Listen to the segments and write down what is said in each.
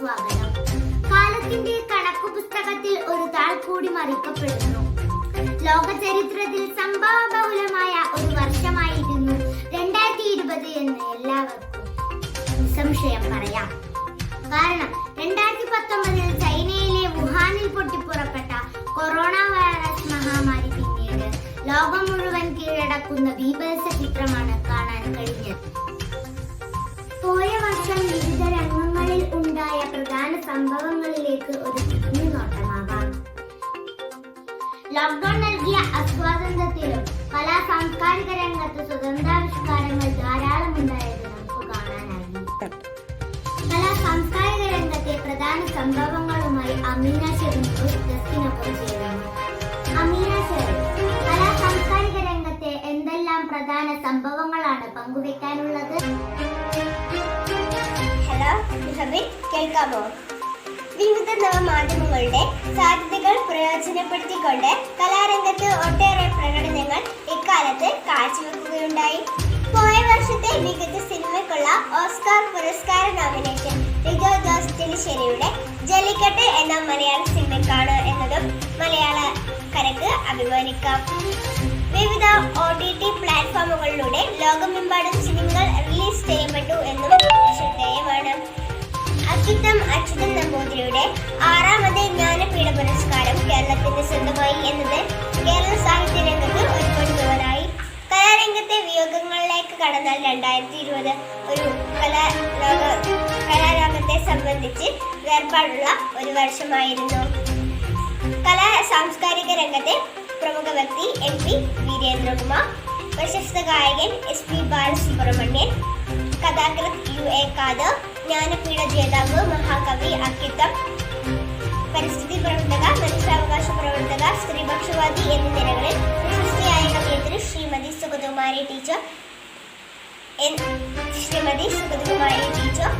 സ്വാഗതം. കാലത്തിന്റെ കണക്കു പുസ്തകത്തിൽ ഒരു താൾ കൂടി മറിക്കപ്പെടുന്നു. ലോക ചരിത്രത്തിൽ സംഭവബഹുലമായ ഒരു വർഷമായിരുന്നു രണ്ടായിരത്തി ഇരുപത് എന്ന് എല്ലാവർക്കും സംശയം പറയാം. കാരണം രണ്ടായിരത്തി പത്തൊമ്പതിൽ ചൈനയിലെ വുഹാനിൽ പൊട്ടിപ്പുറപ്പെട്ട കൊറോണ വൈറസ് മഹാമാരി പിന്നീട് ലോകം മുഴുവൻ കീഴടക്കുന്ന ബീഭത്സ ചിത്രമാണ് കാണാൻ കഴിഞ്ഞത്. സംഭവങ്ങളിലേക്ക് ഒരു തിരിഞ്ഞു നോട്ടമാകാം. ലോക്ക്ഡൌൺ നൽകിയ അസ്വാതന്ത്ര്യത്തിലും കലാ സാംസ്കാരിക രംഗത്ത് സ്വതന്ത്രാവിഷ്കാരങ്ങൾ ധാരാളം ഉണ്ടായത് നമുക്ക് കാണാനായി. കലാ സാംസ്കാരിക രംഗത്തെ പ്രധാന സംഭവങ്ങളുമായി അമീന ഷെറിനോട് ജസ്റ്റിനൊപ്പം ചേരുന്നു. അമീന ശരി കലാ സാംസ്കാരിക രംഗത്തെ എന്തെല്ലാം പ്രധാന സംഭവങ്ങളാണ് പങ്കുവെക്കാനുള്ളത്? ഹലോ കേൾക്കാമോ? വിവിധ നവമാധ്യമങ്ങളുടെ സാധ്യതകൾ പ്രയോജനപ്പെടുത്തിക്കൊണ്ട് കലാരംഗത്ത് ഒട്ടേറെ പ്രകടനങ്ങൾ ഇക്കാലത്ത് കാഴ്ചവെക്കുകയുണ്ടായി. പോയ വർഷത്തെ മികച്ച സിനിമയ്ക്കുള്ള ഓസ്കാർ പുരസ്കാര നോമിനേഷൻ ലിജോ ജോസ് ചെലിശ്ശേരിയുടെ ജല്ലിക്കെട്ട് എന്ന മലയാള സിനിമയ്ക്കാണ് എന്നതും മലയാള കരക്ക് അഭിമാനിക്കാം. വിവിധ ഒ ടി ടി പ്ലാറ്റ്ഫോമുകളിലൂടെ ലോകമെമ്പാടും അക്കിത്തം അച്യുതൻ നമ്പൂതിരിയുടെ ആറാമത് ജ്ഞാനപീഠ പുരസ്കാരം കേരളത്തിന്റെ സ്വന്തമായി എന്നത് കേരള സാഹിത്യ രംഗത്ത് ഒരു കൊണ്ടുപോലായി കലാരംഗത്തെ വിയോഗങ്ങളിലേക്ക് കടന്നാൽ രണ്ടായിരത്തി ഇരുപത് ഒരു കലാലോക കലാലോകത്തെ സംബന്ധിച്ച് വേർപാടുള്ള ഒരു വർഷമായിരുന്നു. കലാ സാംസ്കാരിക രംഗത്തെ പ്രമുഖ വ്യക്തി എം പി വീരേന്ദ്രകുമാർ പ്രശസ്ത ഗായകൻ എസ് പി ബാലസുബ്രഹ്മണ്യൻ കഥാകൃത്ത് യു എ ഖാദർ ജ്ഞാനപീഠ ജേതാവ് മഹാകവി അക്കിത്തം പരിസ്ഥിതി പ്രവർത്തക മനുഷ്യാവകാശ പ്രവർത്തക സ്ത്രീപക്ഷവാദി എന്നീ നിലകളിൽ പ്രശസ്തിയായ കവയത്രി ശ്രീമതി സുഗതകുമാരി ടീച്ചർ ശ്രീമതി സുഗതകുമാരി ടീച്ചർ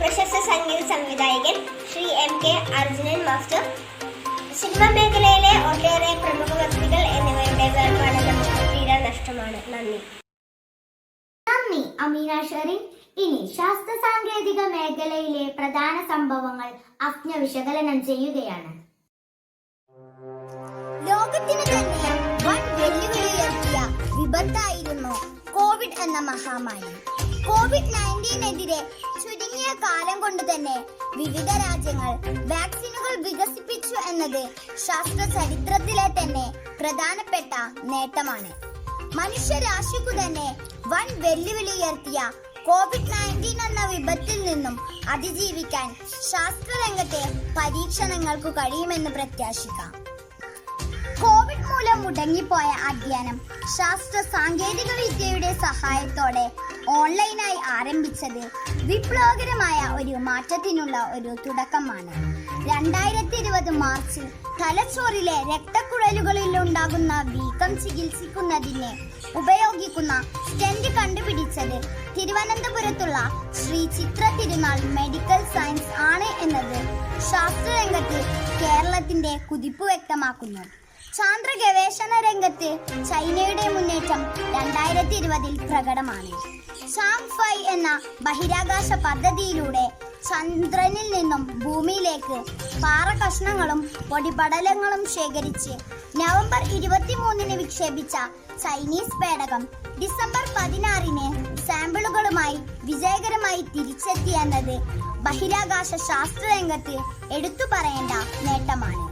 പ്രശസ്ത സംഗീത സംവിധായകൻ Shri M K Arjunan master cinema മേഖലയിലെ ഒട്ടേറെ പ്രമുഖ വ്യക്തികൾ എന്നിവരുടെ വേർപാട് നമുക്ക് തീരാ നഷ്ടമാണ്. നന്ദി. നന്ദി അമീന ഷെറിൻ. ഇനി ശാസ്ത്ര സാങ്കേതിക മേഖലയിലെ പ്രധാന സംഭവങ്ങൾ അജ്ഞ വിശകലനം ചെയ്യുകയാണ്. ലോകത്തിന് തന്നെ വൻ വെല്ലുവിളിയേറിയ വിപത്തായിരുന്നു കോവിഡ് എന്ന മഹാമാരി. കോവിഡ് നയന്റീനെതിരെ ചുരുങ്ങിയ കാലം കൊണ്ട് തന്നെ വിവിധ രാജ്യങ്ങൾ വാക്സിനുകൾ വികസിപ്പിച്ചു എന്നത് ശാസ്ത്ര ചരിത്രത്തിലെ തന്നെ പ്രധാനപ്പെട്ട നേട്ടമാണ്. മനുഷ്യരാശിക്കു തന്നെ വൻ വെല്ലുവിളി ഉയർത്തിയ കോവിഡ് നയന്റീൻ എന്ന വിപത്തിൽ നിന്നും അതിജീവിക്കാൻ ശാസ്ത്രരംഗത്തെ പരീക്ഷണങ്ങൾക്കു കഴിയുമെന്ന് പ്രത്യാശിക്കാം. കോവിഡ് മൂലം മുടങ്ങിപ്പോയ അധ്യയനം ശാസ്ത്ര സാങ്കേതിക വിദ്യയുടെ സഹായത്തോടെ ഓൺലൈനായി ആരംഭിച്ചത് വിപ്ലവകരമായ ഒരു മാറ്റത്തിനുള്ള ഒരു തുടക്കമാണ്. രണ്ടായിരത്തി ഇരുപത് മാർച്ചിൽ തലച്ചോറിലെ രക്തക്കുഴലുകളിൽ ഉണ്ടാകുന്ന വീക്കം ചികിത്സിക്കുന്നതിന് ഉപയോഗിക്കുന്ന സ്റ്റെന്റ് കണ്ടുപിടിച്ചത് തിരുവനന്തപുരത്തുള്ള ശ്രീ ചിത്ര തിരുനാൾ മെഡിക്കൽ സയൻസ് ആണ് എന്നത് ശാസ്ത്രരംഗത്ത് കേരളത്തിന്റെ കുതിപ്പ് വ്യക്തമാക്കുന്നു. ചാന്ദ്ര ഗവേഷണ രംഗത്ത് ചൈനയുടെ മുന്നേറ്റം രണ്ടായിരത്തി ഇരുപതിൽ പ്രകടമാണ്. ചാങ് ഫൈ എന്ന ബഹിരാകാശ പദ്ധതിയിലൂടെ ചന്ദ്രനിൽ നിന്നും ഭൂമിയിലേക്ക് പാറ കഷ്ണങ്ങളും പൊടിപടലങ്ങളും ശേഖരിച്ച് നവംബർ ഇരുപത്തിമൂന്നിന് വിക്ഷേപിച്ച ചൈനീസ് പേടകം ഡിസംബർ പതിനാറിന് സാമ്പിളുകളുമായി വിജയകരമായി തിരിച്ചെത്തിയെന്നത് ബഹിരാകാശ ശാസ്ത്ര രംഗത്ത് എടുത്തു പറയേണ്ട നേട്ടമാണ്.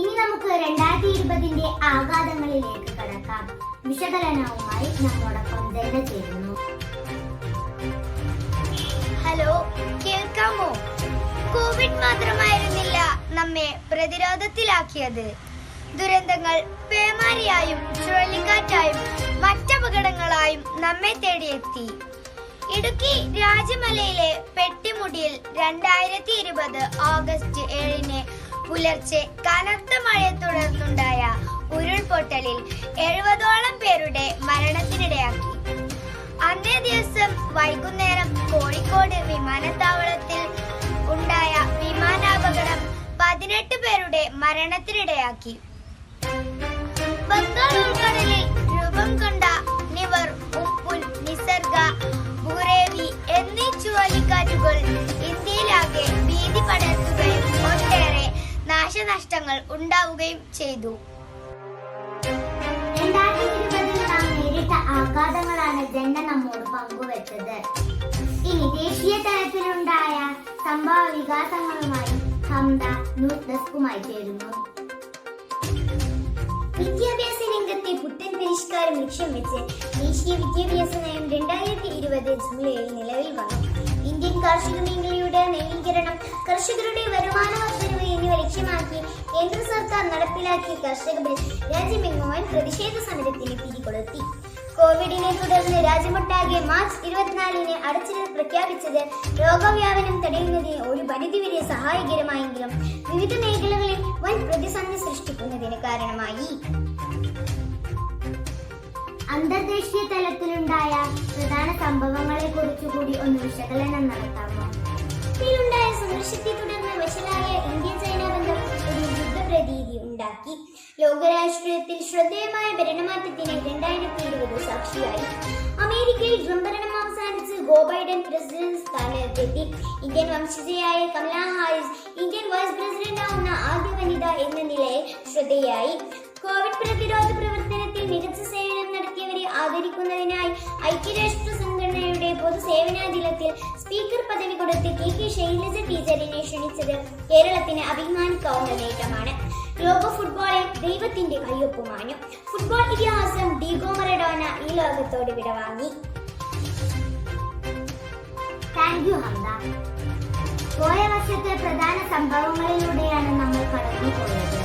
ഇനി നമുക്ക് രണ്ടായിരത്തി ഇരുപതിന്റെ ആഘാതങ്ങളിലേക്ക് കടക്കാം. വിശകലനവുമായി നമ്മോടൊപ്പം ജന ചേരുന്നു. ഹലോ കേൾക്കാമോ? കോവിഡ് മാത്രമായിരുന്നില്ല നമ്മെ പ്രതിരോധത്തിലാക്കിയത്. ദുരന്തങ്ങൾ പേമാരിയായും ചുഴലിക്കാറ്റായും മറ്റപകടങ്ങളായും നമ്മെ തേടിയെത്തി. ഇടുക്കി രാജമലയിലെ പെട്ടിമുടിയിൽ രണ്ടായിരത്തി ഇരുപത് ഓഗസ്റ്റ് ഏഴിന് പുലർച്ചെ കനത്ത മഴയെ തുടർന്നുണ്ടായ ഉരുൾപൊട്ടലിൽ എഴുപതോളം പേരുടെ മരണത്തിനിടയാക്കി. അന്നേ ദിവസം വൈകുന്നേരം കോഴിക്കോട് വിമാനത്താവളത്തിൽ ഉണ്ടായ വിമാനാപകടം പതിനെട്ട് പേരുടെ മരണത്തിനിടയാക്കി. ബംഗാൾ ഉൾക്കടലിൽ രൂപം കൊണ്ട നിവർ ഉപ്പുൻ നിസർഗ ബുറേവി എന്നീ ചുഴലിക്കാറ്റുകൾ ഇന്ത്യയിലാകെ ഭീതി പടർത്തുകയും ഒട്ടേറെ നാശനഷ്ടങ്ങൾ ഉണ്ടാവുകയും ചെയ്തു. ആഘാതങ്ങളാണ് ജെന്ന നമ്മോട് പങ്കുവെച്ചത്. ഇനി ദേശീയ തലത്തിലുണ്ടായ സംഭവ വികാസങ്ങളുമായി ഹംദ ന്യൂസ് ഡെസ്കുമായി ചേരുന്നു. വിദ്യാഭ്യാസ രംഗത്തെ പുത്തൻ പരിഷ്കാരം ലക്ഷ്യം വെച്ച് ദേശീയ വിദ്യാഭ്യാസ നയം രണ്ടായിരത്തി ഇരുപത് ജൂലൈയിൽ നിലവിൽ വന്നു. ഇന്ത്യൻ കാർഷിക മേഖലയുടെ നവീകരണം കർഷകരുടെ വരുമാന വർദ്ധനവ് എന്നിവ ലക്ഷ്യമാക്കി കേന്ദ്ര സർക്കാർ നടപ്പിലാക്കിയ കർഷക ബിൽ രാജ്യമെങ്ങുവാൻ പ്രതിഷേധ സമരത്തിന് പിടികൊളുത്തി. കോവിഡിനെ തുടർന്ന് രാജ്യമൊട്ടാകെ മാർച്ച് ഇരുപത്തിനാലിന് അടച്ചിടൽ പ്രഖ്യാപിച്ചത് രോഗവ്യാപനം തടയുന്നതിന് ഒരു പരിധിവരെ സഹായകരമായെങ്കിലും വിവിധ മേഖലകളിൽ വൻ പ്രതിസന്ധി സൃഷ്ടിക്കുന്നതിന് കാരണമായി. അന്തർദേശീയ തലത്തിലുണ്ടായ പ്രധാന സംഭവങ്ങളെ കുറിച്ചുകൂടി ഒന്ന് വിശകലനം നടത്താമോ? ഇതിലുണ്ടായ സംഘർഷത്തെ തുടർന്ന് വഷളായ ഉണ്ടാക്കി. ലോകരാഷ്ട്രീയത്തിൽ ശ്രദ്ധേയമായ ഭരണമാറ്റത്തിന് രണ്ടായിരത്തി ഇരുപത് സാക്ഷിയായി. അമേരിക്കയിൽ ട്രംപ് ഭരണം അവസാനിച്ച് ഗോ ബൈഡൻ പ്രസിഡന്റ് സ്ഥാനത്തെത്തി. Indian വംശജയായ Kamala Harris Indian vice president ആവുന്ന ആദ്യ വനിത എന്ന നിലയിൽ ശ്രദ്ധേയായി. കോവിഡ് പ്രതിരോധ പ്രവർത്തനത്തിൽ മികച്ച സേവനം നടത്തിയവരെ ആദരിക്കുന്നതിനായി ഐക്യരാഷ്ട്ര സംഘടനയുടെ പൊതുസേവനാ ദിനത്തിൽ സ്പീക്കർ പദവി കൊടുത്ത് കെ കെ ശൈലജ ടീച്ചറിനെ ക്ഷണിച്ചത് കേരളത്തിന് അഭിമാനിക്കാവുന്ന നേട്ടമാണ് ലോക ഫുട്ബോളിൽ ദൈവത്തിന്റെ കയ്യൊപ്പുമാനു ഫുട്ബോൾ ഇതിഹാസം ഡീഗോ മറഡോന ഈ ലോകത്തോട് വിടവാങ്ങി താങ്ക് യു ഹംദ. പോയ വർഷത്തെ പ്രധാന സംഭവങ്ങളിലൂടെയാണ് നമ്മൾ കടന്നു പോയത്.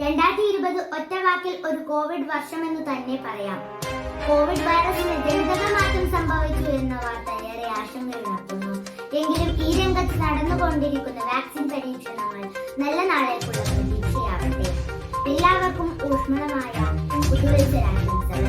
രണ്ടായിരത്തി ഇരുപത് ഒറ്റ വാക്കിൽ ഒരു കോവിഡ് വർഷമെന്ന് തന്നെ പറയാം. കോവിഡ് വൈറസിന് ജനിതക മാറ്റം സംഭവിച്ചു എന്ന വാർത്ത ഏറെ ആശങ്കയുണർത്തുന്നു എങ്കിലും ഈ രംഗത്ത് നടന്നുകൊണ്ടിരിക്കുന്ന വാക്സിൻ പരീക്ഷണങ്ങൾ നല്ല നാളേക്കുള്ള പ്രതീക്ഷയാവട്ടെ എല്ലാവർക്കും ഊഷ്മളമായ പുതുവത്സരാശംസകൾ